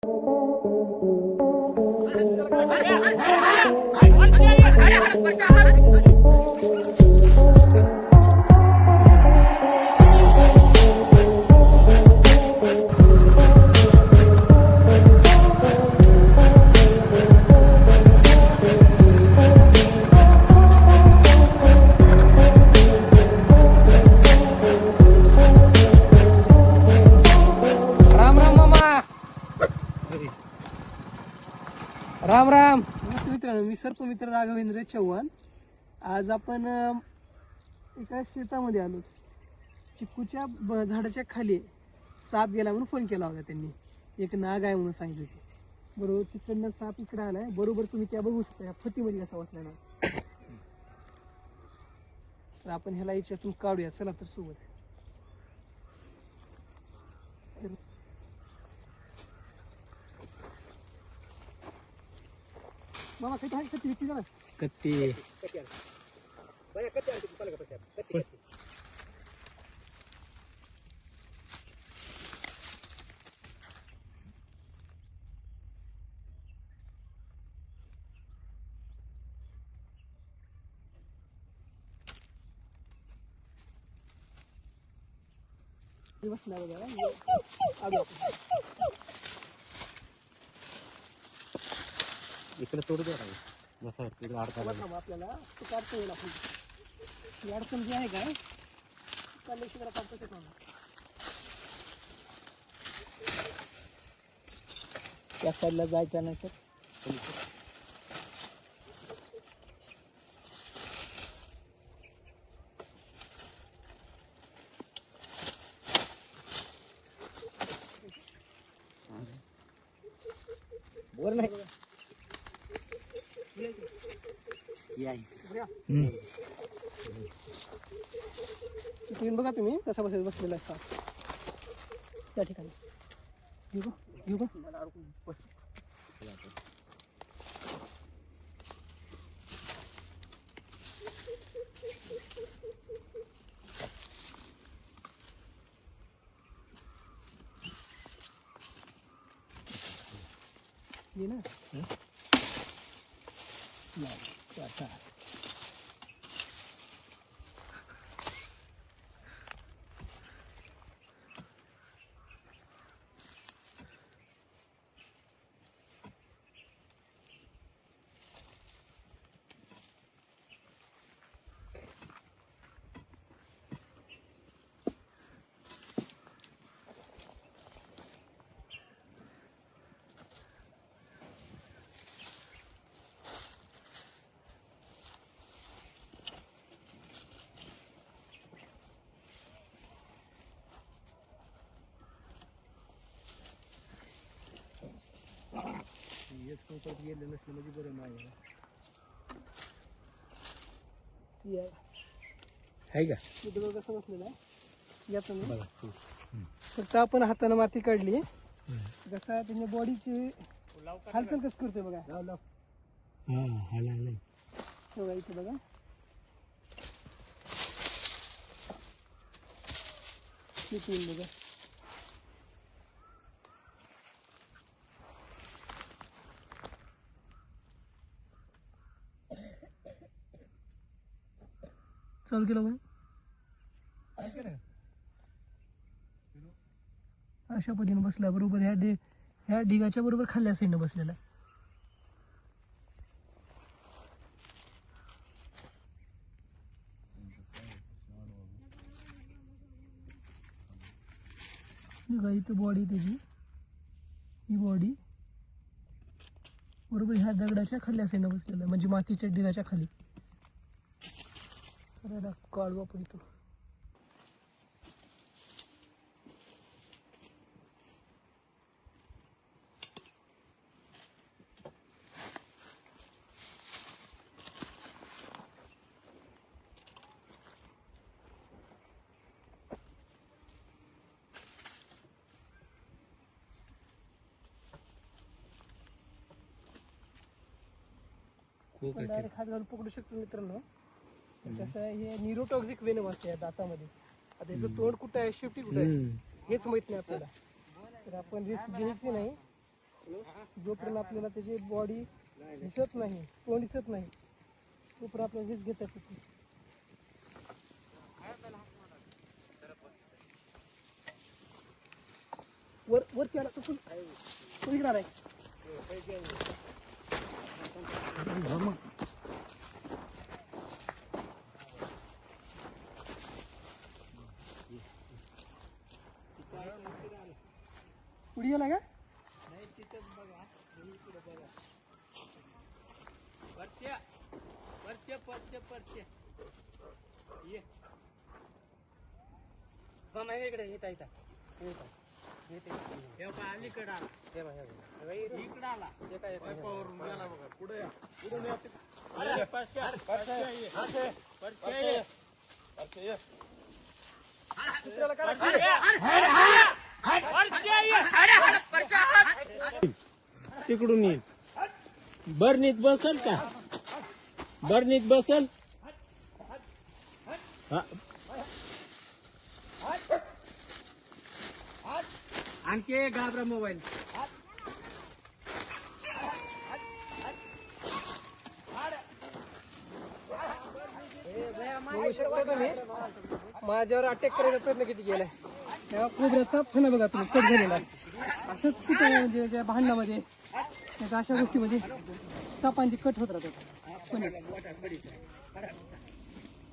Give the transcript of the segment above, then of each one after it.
I want to मित्रांनो मी सर्पमित्र राघवेंद्र चव्हाण. आज आपण एका शेतामध्ये आलो. चिक्कूच्या ब- झाडाच्या खाली साप गेला म्हणून फोन केला होता त्यांनी. एक नाग आहे म्हणून सांगितलं होते. बरोबर तिकडनं साप इकडे आलाय. बरोबर तुम्ही त्या बघू शकता या फटीमध्ये कसा वाचला ना तर आपण ह्याला याच्यातून काढूया. चला तर सोबत मामा काही आहे कधी किती जण कत्ती बसला बघा आलो आपण. इकडे तोड दे जसं इकडे अडका बघा आपल्याला. ते काढता येईल आपण ही अडचण जी आहे का? चाललं शिकरा काढता येत त्या साईडला जायचं नाही तर बोल नाही बघा. इथे येऊन बघा तुम्ही कसा बसेल बसलेला आहे साप. त्या ठिकाणी. घेऊ का? घेऊ का? मला अडकून बस. ये ना नाही, अच्छा. ती आहे. आहे का? कसं बसलेलं आहे या तुम्ही. फक्त आपण हाताने माती काढली. जसा त्याने बॉडीची हालचाल कसं करतोय बघा. हा हाला नाही. बघा इथे बघा. बघा. चालू केलं बघा. अशा पद्धतीने बसला बरोबर ह्या डे ह्या ढिगाच्या बरोबर खाल्ल्या साईडनं बसलेला. आहे. इथं बॉडी त्याची. ही बॉडी बरोबर ह्या दगडाच्या खाल्ल्या साईडनं बसलेला आहे. म्हणजे मातीच्या ढिगाच्या खाली. तर याला काढू आपण इथून आपण डायरेक्ट हात घालून पकडू शकतो मित्रांनो. कसं आहे हे न्यूरोटॉक्सिक वेनम असते या दातामध्ये. आता याचं तोंड कुठं आहे शेवटी कुठं आहे? हेच माहीत नाही आपल्याला. तर आपण रिस्क घ्यायची नाही. जोपर्यंत आपल्याला त्याची बॉडी दिसत नाही तोंड दिसत नाही तोपर्यंत आपल्याला वीज घेता येत नाही. वर वरती आला तो फुल तो आलाय पुढे गेला का परच्या परच्या परच्या परच्या ये हा माहिती इकडे येता येता येता येते हे बघा अलीकडे आला हे बघा, हे बघा. इकडे आला हे काय पावरून गेला बघा पुढे या. पुढून या. अरे, परच्या, परच्या ये. परच्या ये. तिकडून येईल. बर्नीत बसल का? बर्नीत बसल? हा. आणखी एक घाबरा मोबाईल. बघू शकता तुम्ही. माझ्यावर अटॅक करायचा प्रयत्न किती केलाय? त्या कोबऱ्याचा फणा बघा तुम्ही कट झालेला. असंच कुठं म्हणजे ज्या भांडणामध्ये? नाहीतर अशा गोष्टीमध्ये सापांची कट होत राहतात.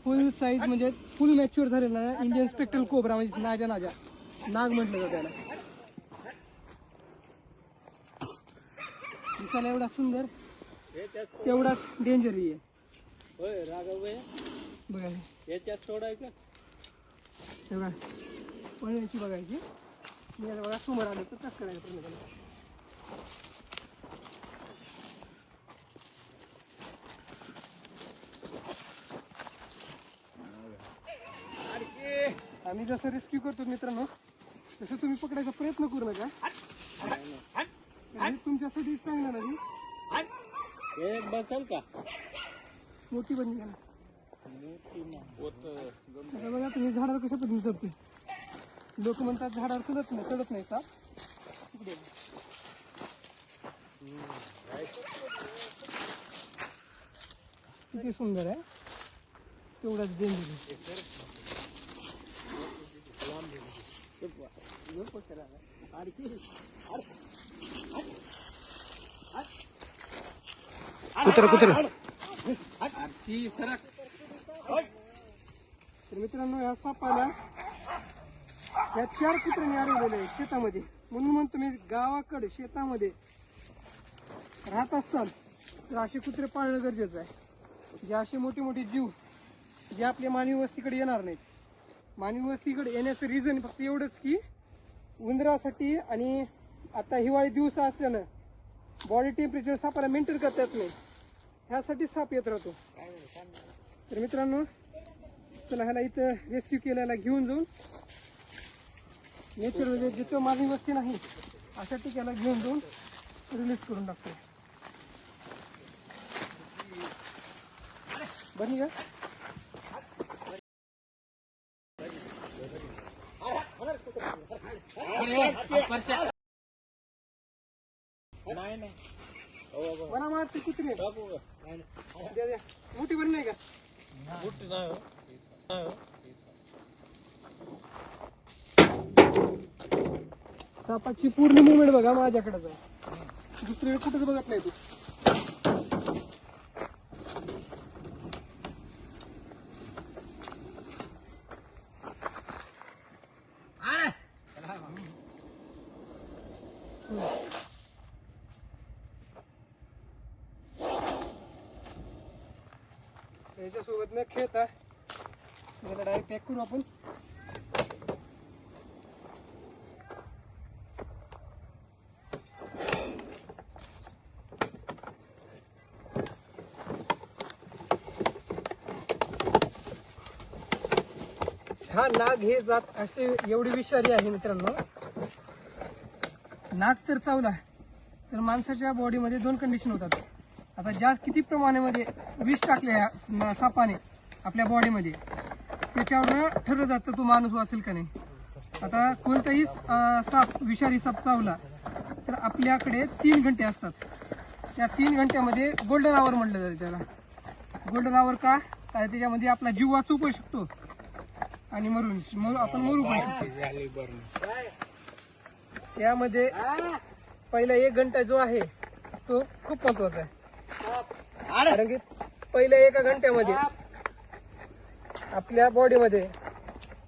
फुल साईज म्हणजे फुल मॅच्युअर झालेला इंडियन स्पेक्ट्रल कोबरा म्हणजे नाजा नाजा नाग म्हटलं जातं त्याला दिसायला एवढा सुंदर तेवढाच डेंजरही आहे. बघा. हे. याच्यात सोडायचं बघा. पळण्याची बघायची. बघा समोर आलो तर कसं करायचं आम्ही जसं रेस्क्यू करतो मित्रांनो तसं तुम्ही पकडायचा प्रयत्न करू नका. हे तुमच्यासाठी चांगलं नाही हे बसल का? मोठी बनी घ्या आता बघा तुम्ही झाडावर कशा पद्धतीने चढतोय लोक म्हणतात झाडावर चढत नाही चढत नाही साप. किती सुंदर आहे. तेवढाच डेंजर कुत्र कुत्र. सरक. तर मित्रांनो या सापाला या चार कुत्र्याने अडवलेले आहे शेतामध्ये. म्हणून म्हणतो मी गावाकडे शेतामध्ये राहत असाल तर असे कुत्रे पाळणं गरजेचं आहे. जे असे मोठे मोठे जीव जे आपल्या मानवी वस्तीकडे येणार नाहीत. मानवी वस्तीकडे येण्याचं रिझन फक्त एवढंच की उंदरासाठी आणि आता हिवाळी दिवस असल्यानं बॉडी टेम्परेचर सापाला मेंटेन करता येत नाही. ह्यासाठी साप येत राहतो. तर मित्रांनो चला ह्याला इथं रेस्क्यू केल्याला घेऊन जाऊन नेचरमध्ये जिथं माझी वस्ती नाही अशा ठिकाणी घेऊन जाऊन रिलीज करून टाकतो बनी का नाही नाही बना मारते कुत्रे द्या, मोठी बरी नाही का सापाची पूर्ण मुवमेंट बघा माझ्याकडेच दुसरीकडे कुठंच बघत नाही तू. याच्यासोबत न खेळता याला डायरेक्ट पॅक करू आपण. हा नाग हे जात असे एवढी विषारी आहे मित्रांनो. नाग तर चावला तर माणसाच्या बॉडीमध्ये दोन कंडिशन होतात. आता जास्त किती प्रमाणामध्ये विष टाकले ह्या सापाने आपल्या बॉडीमध्ये त्याच्यावर ठरलं जातं तो माणूस वाचेल का नाही. आता कोणताही साप विषारी साप चावला तर आपल्याकडे तीन घंटे असतात. त्या तीन घंट्यामध्ये गोल्डन आवर म्हटलं जातं त्याला. गोल्डन आवर का? कारण त्याच्यामध्ये आपला जीव वाचू पण शकतो. आणि मरून मरू आपण मरू पण शकतो. त्यामध्ये पहिला एक घंटा जो आहे तो खूप महत्त्वाचा आहे. कारण की पहिल्या एका घंट्यामध्ये आपल्या बॉडीमध्ये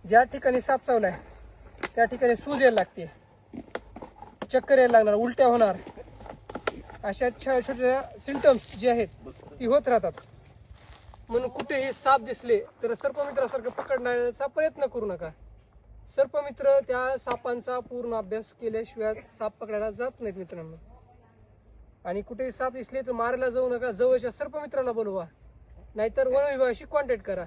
ज्या ठिकाणी साप चावलाय त्या ठिकाणी सूज यायला लागते. चक्कर यायला लागणार उलट्या होणार. अशा छ- छोट्या सिमटम्स जे आहेत ती होत राहतात. म्हणून कुठेही साप दिसले तर सर्पमित्रासारखं पकडण्याचा प्रयत्न करू नका. सर्पमित्र त्या सापांचा पूर्ण अभ्यास केल्याशिवाय साप पकडायला जात नाहीत मित्रांनो. आणि कुठेही साप दिसले तर मारायला जाऊ नका. जवळच्या सर्पमित्राला बोलवा. नाहीतर वन विभागाशी कॉन्टॅक्ट करा.